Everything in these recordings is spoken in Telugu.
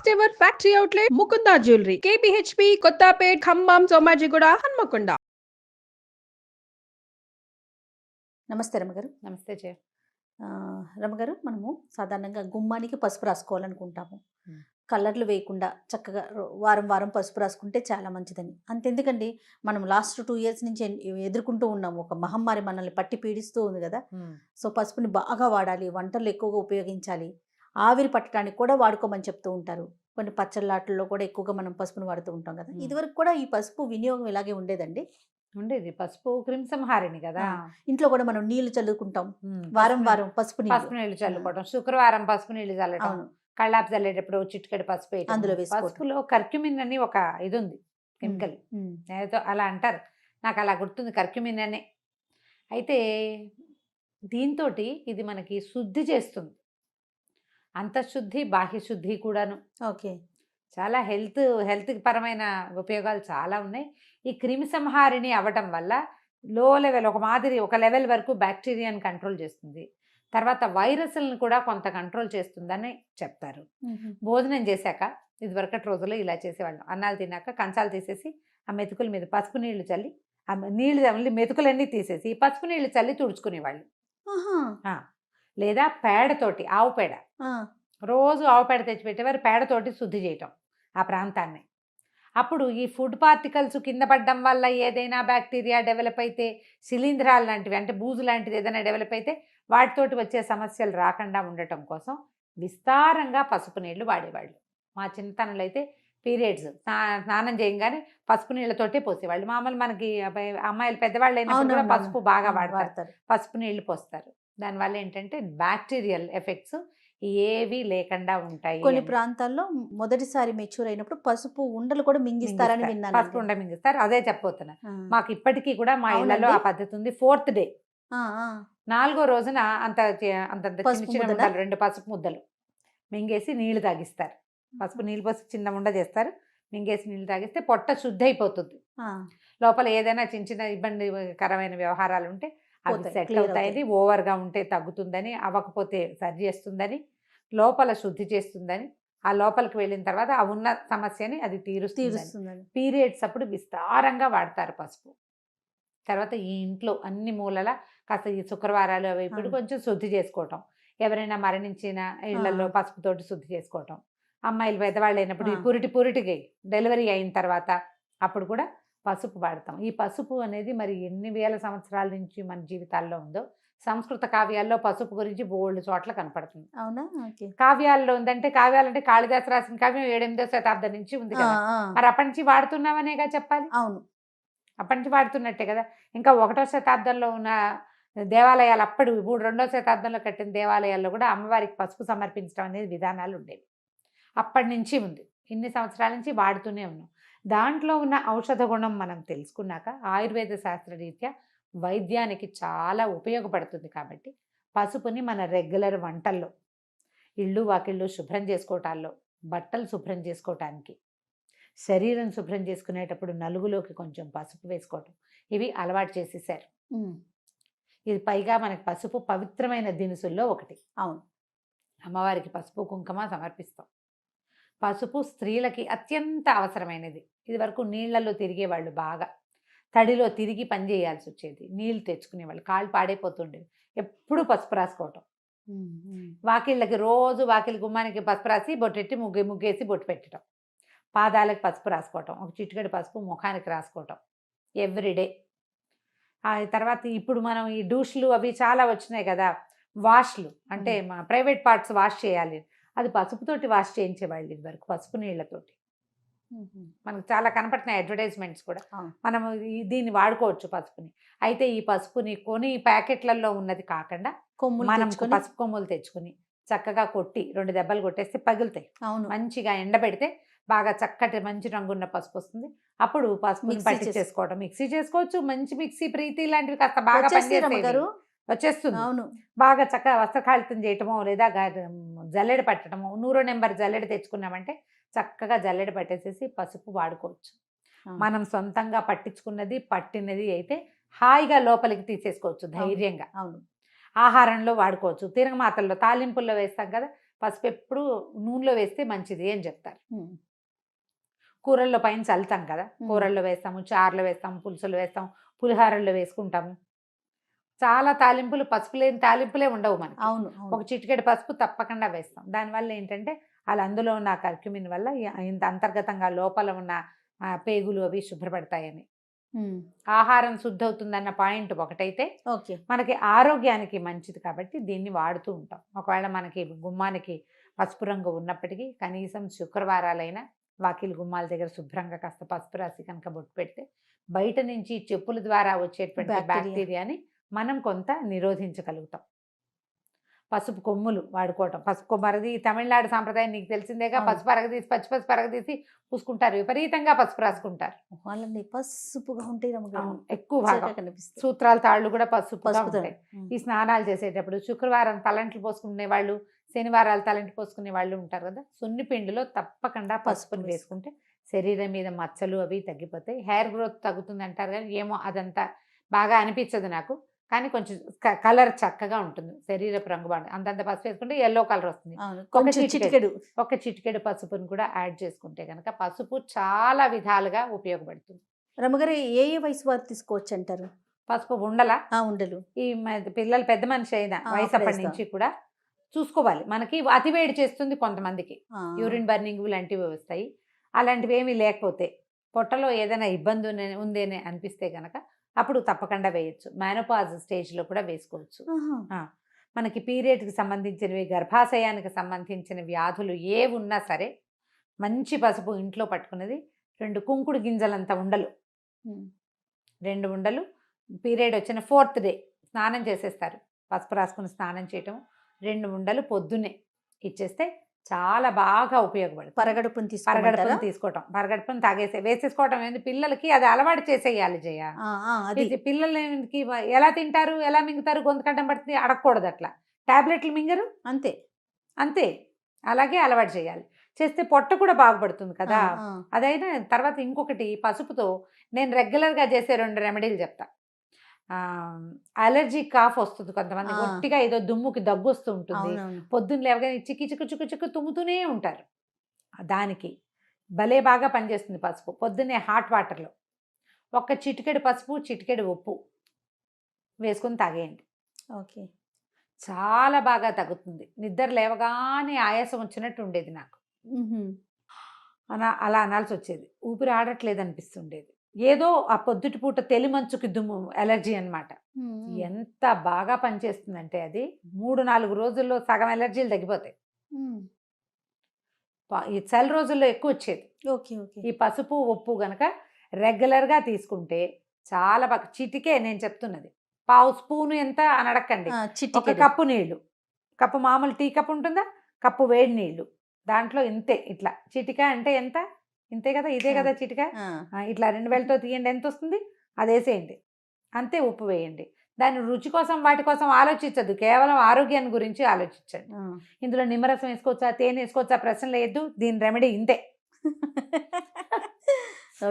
First ever factory outlet Mukunda jewellery KPHB Kothapet Khammam Somajiguda Hanamkonda నమస్తే రమగారు. నమస్తే జయ. రమగారు మనము సాధారణంగా గుమ్మానికి పసుపు రాసుకోవాలనుకుంటాము. కలర్లు వేయకుండా చక్కగా వారం వారం పసుపు రాసుకుంటే చాలా మంచిదని. అంతెందుకండి మనం లాస్ట్ టూ ఇయర్స్ నుంచి ఎదుర్కొంటూ ఉన్నాము. ఒక మహమ్మారి మనల్ని పట్టి పీడిస్తూ ఉంది కదా. సో పసుపుని బాగా వాడాలి వంటలు ఎక్కువగా ఉపయోగించాలి. ఆవిరి పట్టడానికి కూడా వాడుకోమని చెప్తూ ఉంటారు. కొన్ని పచ్చళ్ళాటల్లో కూడా ఎక్కువగా మనం పసుపుని వాడుతూ ఉంటాం కదా. ఇదివరకు కూడా ఈ పసుపు వినియోగం ఇలాగే ఉండేదండి? ఉండేది. పసుపు క్రిమిసంహారిణి కదా. ఇంట్లో కూడా మనం నీళ్ళు చల్లుకుంటాం. వారం వారం పసుపు. పసుపు నీళ్ళు చల్లుకోవడం శుక్రవారం పసుపు నీళ్ళు చల్లటం. అవును. కళ్ళాపు చల్లేటప్పుడు చిటికెడు పసుపు. అందులో. పసుపులో కర్క్యూమిన్ అని ఒక ఇది ఉంది. కెమికల్. ఏదో అలా అంటారు. నాకు అలా గుర్తుంది కర్క్యూమిన్ అనే. అయితే దీంతో ఇది మనకి శుద్ధి చేస్తుంది. అంతఃశుద్ధి బాహ్య శుద్ధి కూడాను. ఓకే. చాలా హెల్త్ హెల్త్ పరమైన ఉపయోగాలు చాలా ఉన్నాయి. ఈ క్రిమి సంహారిణి అవ్వటం వల్ల లో లెవెల్ ఒక మాదిరి ఒక లెవెల్ వరకు బ్యాక్టీరియాని కంట్రోల్ చేస్తుంది. తర్వాత వైరస్లను కూడా కొంత కంట్రోల్ చేస్తుందని చెప్తారు. భోజనం చేశాక ఇదివరకటి రోజుల్లో ఇలా చేసేవాళ్ళం. అన్నాలు తిన్నాక కంచాలు తీసేసి ఆ మెతుకుల మీద పసుపు నీళ్ళు చల్లి ఆ నీళ్ళు మళ్ళీ మెతుకులన్నీ తీసేసి ఈ పసుపు నీళ్ళు చల్లి తుడుచుకునేవాళ్ళు. లేదా పేడతోటి ఆవు పేడ. రోజు ఆవు పేడ తెచ్చి పెట్టేవారు పేడతోటి శుద్ధి చేయటం ఆ ప్రాంతాన్ని. అప్పుడు ఈ ఫుడ్ పార్టికల్స్ కింద పడడం వల్ల ఏదైనా బ్యాక్టీరియా డెవలప్ అయితే శిలీంధ్రాలు లాంటివి అంటే బూజు లాంటిది ఏదైనా డెవలప్ అయితే వాటితోటి వచ్చే సమస్యలు రాకుండా ఉండటం కోసం విస్తారంగా పసుపు నీళ్ళు వాడేవాళ్ళు. మా చిన్నతనంలో అయితే పీరియడ్స్ స్నానం చేయగానే పసుపు నీళ్ళతోటే పోసేవాళ్ళు. మామూలు మనకి అమ్మాయిలు పెద్దవాళ్ళు అయినప్పుడు కూడా అవునవును. పసుపు బాగా వాడతారు. పసుపు నీళ్ళు పోస్తారు. దానివల్ల ఏంటంటే బ్యాక్టీరియల్ ఎఫెక్ట్స్ ఏవి లేకుండా ఉంటాయి కొన్ని. ప్రాంతాల్లో మొదటిసారి మెచ్యూర్ అయినప్పుడు పసుపు ఉండలు కూడా మింగిస్తారని మింగిస్తారు. విన్నాను పసుపు ఉండ మింగిస్తారు. అదే చెప్పబోతున్నా. మాకు ఇప్పటికీ కూడా మా. ఇళ్ళలో ఆ పద్ధతి ఉంది. Fourth day. నాలుగో రోజున అంత అంత చిన్న పసుపు చిన్న ముద్దలా? రెండు పసుపు ముద్దలు మింగేసి నీళ్ళు తాగిస్తారు. పసుపు నీళ్ళు పోసి చిన్న ఉండ చేస్తారు. మింగేసి నీళ్ళు తాగిస్తే పొట్ట శుద్ధి అయిపోతుంది. లోపల ఏదైనా చిన్న చిన్న ఇబ్బందికరమైన వ్యవహారాలు ఉంటే అవి పోతాయి, సెట్ clear అవుతాయని ఓవర్గా ఉంటే తగ్గుతుందని అవ్వకపోతే సరి చేస్తుందని లోపల శుద్ధి చేస్తుందని ఆ లోపలికి వెళ్ళిన తర్వాత ఆ ఉన్న సమస్యని అది తీరుస్తుంది తీరుస్తుందని. పీరియడ్స్ అప్పుడు విస్తారంగా వాడతారు పసుపు. తర్వాత ఈ ఇంట్లో అన్ని మూలల కాస్త ఈ శుక్రవారాలు అవి ఇప్పుడు. కొంచెం శుద్ధి చేసుకోవటం. ఎవరైనా మరణించిన ఇళ్ళలో. పసుపుతోటి శుద్ధి చేసుకోవటం. అమ్మాయిలు పెద్దవాళ్ళు అయినప్పుడు. పురిటి పురిటికి డెలివరీ అయిన తర్వాత అప్పుడు కూడా పసుపు వాడతాం. ఈ పసుపు అనేది మరి ఎన్ని వేల సంవత్సరాల నుంచి మన జీవితాల్లో ఉందో సంస్కృత కావ్యాల్లో పసుపు గురించి బోల్డ్ చోట్ల కనపడుతుంది. అవునా? కావ్యాల్లో ఉందంటే కావ్యాలంటే కాళిదాసు రాసిన కావ్యం ఏడెనిమిదో శతాబ్దం నుంచి ఉంది కదా. మరి అప్పటి నుంచి వాడుతున్నామనేగా చెప్పాలి? అవును. అప్పటి నుంచి వాడుతున్నట్టే కదా. ఇంకా ఒకటో శతాబ్దంలో ఉన్న దేవాలయాలు అప్పుడు మూడు రెండో శతాబ్దంలో కట్టిన దేవాలయాల్లో కూడా అమ్మవారికి పసుపు సమర్పించడం అనేది విధానాలు ఉండేవి. అప్పటి నుంచి ఉంది. ఇన్ని సంవత్సరాల నుంచి వాడుతూనే ఉన్నాం. దాంట్లో ఉన్న ఔషధ గుణం మనం తెలుసుకున్నాక ఆయుర్వేద శాస్త్రరీత్యా వైద్యానికి చాలా ఉపయోగపడుతుంది కాబట్టి పసుపుని మన రెగ్యులర్ వంటల్లో ఇళ్ళు వాకిళ్ళు శుభ్రం చేసుకోవటాల్లో బట్టలు శుభ్రం చేసుకోవటానికి శరీరం శుభ్రం చేసుకునేటప్పుడు నలుగులోకి కొంచెం పసుపు వేసుకోవటం ఇవి అలవాటు చేసేసారు. ఇది పైగా మనకి పసుపు పవిత్రమైన దినుసుల్లో ఒకటి. అవును. అమ్మవారికి పసుపు కుంకుమ సమర్పిస్తాం. పసుపు స్త్రీలకి అత్యంత అవసరమైనది. ఇది వరకు నీళ్ళలో తిరిగేవాళ్ళు బాగా. తడిలో తిరిగి పని చేయాల్సి వచ్చేది. నీళ్ళు తెచ్చుకునేవాళ్ళు. కాళ్ళు పాడైపోతుండేవి. ఎప్పుడూ పసుపు రాసుకోవటం. వాకిళ్ళకి రోజు వాకిలి గుమ్మానికి పసుపు రాసి బొట్టెట్టి ముగ్గు ముగ్గేసి బొట్టు పెట్టడం. పాదాలకు పసుపు రాసుకోవటం. ఒక చిటికెడు పసుపు ముఖానికి రాసుకోవటం. ఎవ్రీడే ఆ తర్వాత ఇప్పుడు మనం ఈ డూష్లు అవి చాలా వచ్చినాయి కదా! వాష్లు. అంటే. మన ప్రైవేట్ పార్ట్స్ వాష్ చేయాలి. అది పసుపుతోటి వాష్ చేయించేవాళ్ళు ఇది వరకు పసుపు నీళ్ళతోటి. మనకు చాలా కనపడుతున్నాయి అడ్వర్టైజ్మెంట్స్ కూడా. మనం దీన్ని వాడుకోవచ్చు పసుపుని. అయితే ఈ పసుపుని కొని ప్యాకెట్లలో ఉన్నది కాకుండా కొమ్ములు మనం పసుపు కొమ్ములు తెచ్చుకుని చక్కగా కొట్టి రెండు దెబ్బలు కొట్టేస్తే పగులుతాయి. అవును. మంచిగా ఎండబెడితే బాగా చక్కటి మంచి రంగున్న పసుపు వస్తుంది. అప్పుడు పసుపుని మిక్సీ పట్టి చేసు- చేసుకోవడం. మిక్సీ చేసుకోవచ్చు మంచి మిక్సీ ప్రీతి లాంటివి కాస్త బాగా. రమ్మగారు వచ్చేస్తుంది. అవును. బాగా చక్కగా వస్త్రకాళితం చేయటమో లేదా జల్లెడ పట్టడమో నూరో నెంబర్ జల్లెడ తెచ్చుకున్నామంటే చక్కగా జల్లెడ పట్టేసేసి పసుపు వాడుకోవచ్చు. మనం సొంతంగా పట్టించుకున్నది పట్టినది అయితే హాయిగా లోపలికి తీసేసుకోవచ్చు ధైర్యంగా. అవును. ఆహారంలో వాడుకోవచ్చు. తిరగమాతల్లో తాలింపుల్లో వేస్తాం కదా పసుపు ఎప్పుడు నూనెలో వేస్తే మంచిది అని చెప్తారు. కూరల్లో పైన చల్లుతాం కదా. కూరల్లో వేస్తాము చారులో వేస్తాము పులుసులు వేస్తాం పులిహారల్లో వేసుకుంటాము. చాలా తాలింపులు పసుపు లేని తాలింపులే ఉండవు మనకి అవును. ఒక చిటికెడు పసుపు తప్పకుండా వేస్తాం దానివల్ల ఏంటంటే అలా అందులో ఉన్న కర్క్యూమిన్ వల్ల ఇంత అంతర్గతంగా లోపల ఉన్న పేగులు అవి శుభ్రపడతాయని. ఆహారం శుద్ధి అవుతుందన్న పాయింట్ ఒకటైతే ఓకే మనకి ఆరోగ్యానికి మంచిది కాబట్టి దీన్ని వాడుతూ ఉంటాం ఒకవేళ మనకి గుమ్మానికి పసుపు రంగు ఉన్నప్పటికీ కనీసం శుక్రవారాలైనా వాకిలి గుమ్మాల దగ్గర శుభ్రంగా కాస్త పసుపు రాసి కనుక బొట్టు పెడితే బయట నుంచి చెప్పుల ద్వారా వచ్చేటువంటి. బ్యాక్టీరియాని మనం కొంత నిరోధించగలుగుతాం పసుపు కొమ్ములు వాడుకోవటం పసుపు కొమ్మరది తమిళనాడు సాంప్రదాయం నీకు తెలిసిందేగా. పసుపు అరగదీసి పచ్చి పసుపు అరగదీసి పూసుకుంటారు విపరీతంగా పసుపు రాసుకుంటారు వాళ్ళని పసుపుగా ఉంటాయి. అవును, ఎక్కువ కనిపిస్తాయి. సూత్రాల తాళ్ళు కూడా. ఉంటాయి ఉమ్. ఈ స్నానాలు చేసేటప్పుడు శుక్రవారం తలంట్లు పోసుకునే వాళ్ళు శనివారాలు తలంటి పోసుకునే వాళ్ళు ఉంటారు కదా సున్ని పిండిలో తప్పకుండా పసుపు పసుపుని వేసుకో. వేసుకుంటే శరీరం మీద మచ్చలు అవి తగ్గిపోతాయి హెయిర్ గ్రోత్ తగ్గుతుంది అంటారు కానీ ఏమో అదంతా బాగా అనిపించదు నాకు కానీ కొంచెం కలర్ చక్కగా ఉంటుంది. శరీరపు రంగు బాగుంటుంది. అంతంత పసుపు వేసుకుంటే ఎల్లో కలర్ వస్తుంది. ఒక చిటికెడు. ఒక చిటికెడు పసుపుని కూడా యాడ్ చేసుకుంటే కనుక పసుపు చాలా విధాలుగా ఉపయోగపడుతుంది. రమ్మగారు ఏ ఏ వయసు వారు తీసుకోవచ్చు అంటారు పసుపు ఉండలా? ఉండలు. ఈ పిల్లలు పెద్ద మనిషి అయిన వయసు అప్పటి. నుంచి కూడా చూసుకోవాలి. మనకి అతివేడి చేస్తుంది కొంతమందికి. యూరిన్ బర్నింగ్ లాంటివి వస్తాయి. అలాంటివి ఏమీ లేకపోతే పొట్టలో ఏదైనా ఇబ్బంది ఉంది- ఉంది అని అనిపిస్తే కనుక అప్పుడు తప్పకుండా వేయచ్చు మేనోపాజ్ స్టేజ్లో కూడా వేసుకోవచ్చు. మనకి పీరియడ్కి సంబంధించినవి గర్భాశయానికి సంబంధించిన వ్యాధులు ఏ ఉన్నా సరే మంచి పసుపు ఇంట్లో పట్టుకున్నది రెండు కుంకుడు గింజలంత ఉండలు. రెండు ఉండలు పీరియడ్ వచ్చిన ఫోర్త్ డే స్నానం చేసేస్తారు పసుపు రాసుకుని స్నానం చేయటం రెండు ఉండలు పొద్దున్నే ఇచ్చేస్తే చాలా బాగా ఉపయోగపడుతుంది. పరగడుపుని తీసుకోమంటారా? పరగడుపుని తీసుకోవటం. పరగడుపుని తాగేసే వేసేసుకోవటం ఏంది? పిల్లలకి అది అలవాటు చేసేయాలి జయ. అది. పిల్లలకి ఎలా తింటారు? ఎలా మింగుతారు? గొంతు కట్టం పడుతుంది అడగకూడదు అట్లా. టాబ్లెట్లు మింగరు? అంతే. అంతే. అలాగే అలవాటు చేయాలి. చేస్తే పొట్ట కూడా బాగుపడుతుంది కదా. అదైనా తర్వాత ఇంకొకటి పసుపుతో నేను రెగ్యులర్గా చేసే రెండు రెమెడీలు చెప్తా. అలర్జీ కాఫ్ వస్తుంది కొంతమంది. గట్టిగా ఏదో దుమ్ముకి దగ్గు వస్తూ ఉంటుంది. పొద్దున్న లేవగానే చిక్కి చిక్కు చిక్కు చిక్కు తుమ్ముతూనే ఉంటారు. దానికి భలే బాగా పనిచేస్తుంది పసుపు. పొద్దున్నే హాట్ వాటర్లో ఒక్క చిటికెడు పసుపు చిటికెడు ఉప్పు వేసుకొని తాగేయండి. ఓకే. చాలా బాగా తగ్గుతుంది. నిద్ర లేవగానే ఆయాసం వచ్చినట్టు ఉండేది నాకు. అలా అనాల్సి వచ్చేది. ఊపిరి ఆడట్లేదు అనిపిస్తుండేది. ఏదో ఆ పొద్దుటి పూట తెలిమంచుకి దుమ్ము ఎలర్జీ అన్నమాట. ఉమ్. ఎంత బాగా పనిచేస్తుందంటే అది మూడు నాలుగు రోజుల్లో సగం ఎలర్జీలు తగ్గిపోతాయి. ఈ చలి రోజుల్లో ఎక్కువ వచ్చేది. Okay okay. ఈ పసుపు ఉప్పు గనక రెగ్యులర్గా తీసుకుంటే చాలా బాగా చిటికే నేను చెప్తున్నది. పావు స్పూను ఎంత అని అడగండి ఒక కప్పు నీళ్ళు కప్పు మామూలు టీ కప్పు ఉంటుందా? కప్పు వేడి నీళ్ళు దాంట్లో ఇంతే ఇట్లా. చిటిక అంటే ఎంత? ఇంతే కదా ఇదే కదా చిటిక? ఇట్లా రెండు వేలతో తీయండి ఎంత వస్తుంది అది వేసేయండి. అంతే ఉప్పు వేయండి. దాని రుచి కోసం వాటి కోసం ఆలోచించద్దు కేవలం ఆరోగ్యాన్ని గురించి ఆలోచించండి. ఇందులో నిమ్మరసం వేసుకోవచ్చా తేనె వేసుకోవచ్చా ప్రశ్న లేదు దీని రెమెడీ ఇంతే.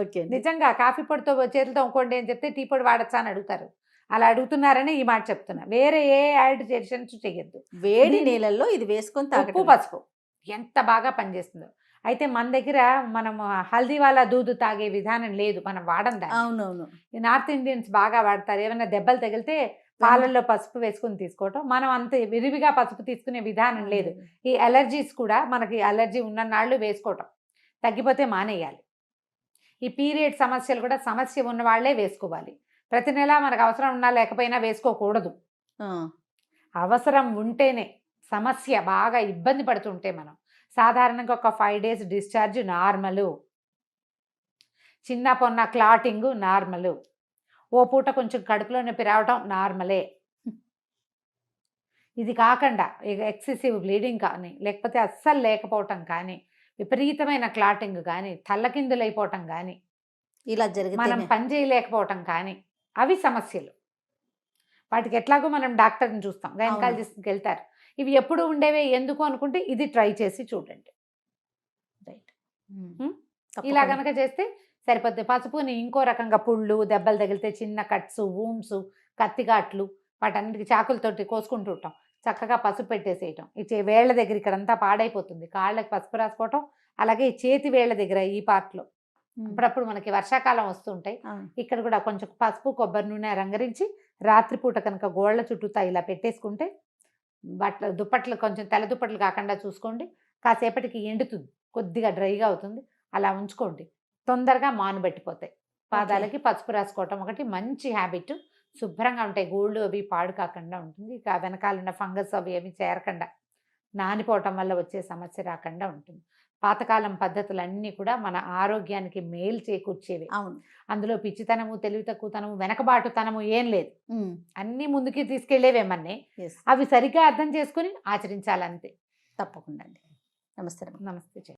ఓకే. నిజంగా కాఫీ పొడితో చేతులతో ఇంకోండి అని చెప్తే టీ పొడి వాడచ్చా అని అడుగుతారు. అలా అడుగుతున్నారని ఈ మాట చెప్తున్నా. వేరే ఏ యాడ్ చేషన్స్ చేయొద్దు. వేడి నీళ్ళల్లో ఇది వేసుకొని ఉప్పు పసుపు. ఎంత బాగా పనిచేస్తుందో. అయితే మన దగ్గర మనం హల్దీ వాళ్ళ దూదు తాగే విధానం లేదు మనం వాడం దాన్ని. అవునవును. ఈ నార్త్ ఇండియన్స్ బాగా వాడతారు. ఏమైనా దెబ్బలు తగిలితే పాలల్లో పసుపు వేసుకుని తీసుకోవటం. మనం అంత విరివిగా పసుపు తీసుకునే విధానం లేదు. ఈ అలర్జీస్ కూడా మనకి అలర్జీ ఉన్న నాళ్ళు వేసుకోవటం. తగ్గిపోతే మానేయాలి. ఈ పీరియడ్ సమస్యలు కూడా సమస్య ఉన్న వాళ్ళే వేసుకోవాలి. ప్రతి నెల మనకు అవసరం ఉన్నా లేకపోయినా వేసుకోకూడదు. అవసరం ఉంటేనే సమస్య బాగా ఇబ్బంది పడుతుంటే మనం. సాధారణంగా ఒక ఫైవ్ డేస్ డిశ్చార్జ్ నార్మలు చిన్న పొన్న క్లాటింగ్ నార్మలు ఓ పూట కొంచెం కడుపులో నొప్పి రావటం నార్మలే ఇది కాకుండా ఇక ఎక్సెసివ్ బ్లీడింగ్ కానీ లేకపోతే అస్సలు లేకపోవటం కానీ విపరీతమైన క్లాటింగ్ కానీ తల్లకిందులైపోవటం కానీ ఇలా మనం జరిగితే పని చేయలేకపోవటం కానీ అవి సమస్యలు. వాటికి ఎట్లాగో మనం డాక్టర్ని చూస్తాం. గైనకాలజిస్ట్కి వెళ్తారు. ఇవి ఎప్పుడు ఉండేవే ఎందుకు అనుకుంటే ఇది ట్రై చేసి చూడండి. ఇలా కనుక చేస్తే సరిపోద్ది. పసుపుని ఇంకో రకంగా పుళ్ళు దెబ్బలు తగిలితే చిన్న కట్స్ వూమ్స్ కత్తిగాట్లు వాటన్నిటికి చాకులతోటి కోసుకుంటూ ఉంటాం. చక్కగా పసుపు పెట్టేసేయటం. ఈ చే- వేళ్ళ దగ్గర ఇక్కడంతా పాడైపోతుంది. కాళ్ళకి పసుపు రాసుకోవటం అలాగే ఈ చేతి వేళ్ళ దగ్గర ఈ పార్ట్లో. అప్పుడప్పుడు మనకి వర్షాకాలం వస్తుంటాయి. ఇక్కడ కూడా కొంచెం పసుపు కొబ్బరి నూనె రంగరించి రాత్రిపూట కనుక గోళ్ళ చుట్టూతా ఇలా పెట్టేసుకుంటే బట్టలు దుప్పట్లు కొంచెం తెల్ల దుప్పట్లు కాకుండా చూసుకోండి. కాసేపటికి ఎండుతుంది. కొద్దిగా డ్రైగా అవుతుంది. అలా ఉంచుకోండి. తొందరగా మాను పెట్టిపోతాయి పాదాలకి పసుపు రాసుకోవటం ఒకటి మంచి హ్యాబిట్. శుభ్రంగా ఉంటాయి. గోళ్ళు అవి పాడు కాకుండా ఉంటుంది. ఇక వెనకాల ఉన్న ఫంగస్ అవి ఏమి చేరకుండా నానిపోవటం వల్ల వచ్చే సమస్య రాకుండా ఉంటుంది. పాతకాలం పద్ధతులన్నీ కూడా మన ఆరోగ్యానికి మేలు చేకూర్చేవి అవును అందులో పిచ్చితనము తెలివి తక్కువతనము వెనకబాటుతనము ఏం లేదు. అన్నీ ముందుకి తీసుకెళ్ళేవేమన్నీ. అవి సరిగ్గా అర్థం చేసుకుని ఆచరించాలంతే తప్పకుండా అండి నమస్తే. నమస్తే.